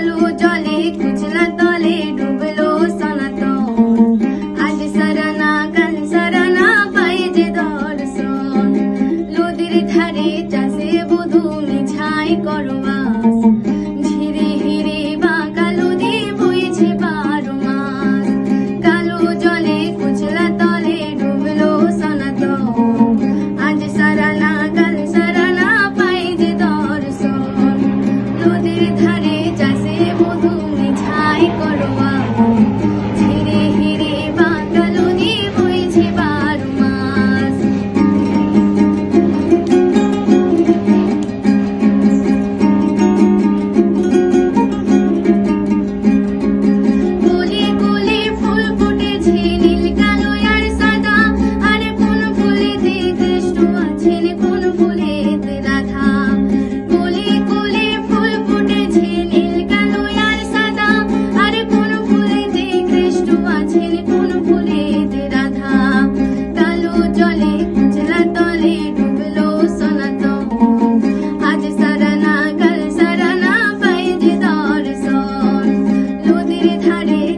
কালো জলে কুচলা তলে ডুবলো সনাতন। আজ সারানা, কাল সারানা পাই যে দর্শন। নদীর ধারে চাষে বধু মিছাই করবাস ধীরে হিরে বা কালো দিয়ে বইছে বারো মাস। কালো জলে কুচলা তলে ডুবলো সনাতন। আজ সারানা, কাল সারানা পাই যে দর্শন। ধারে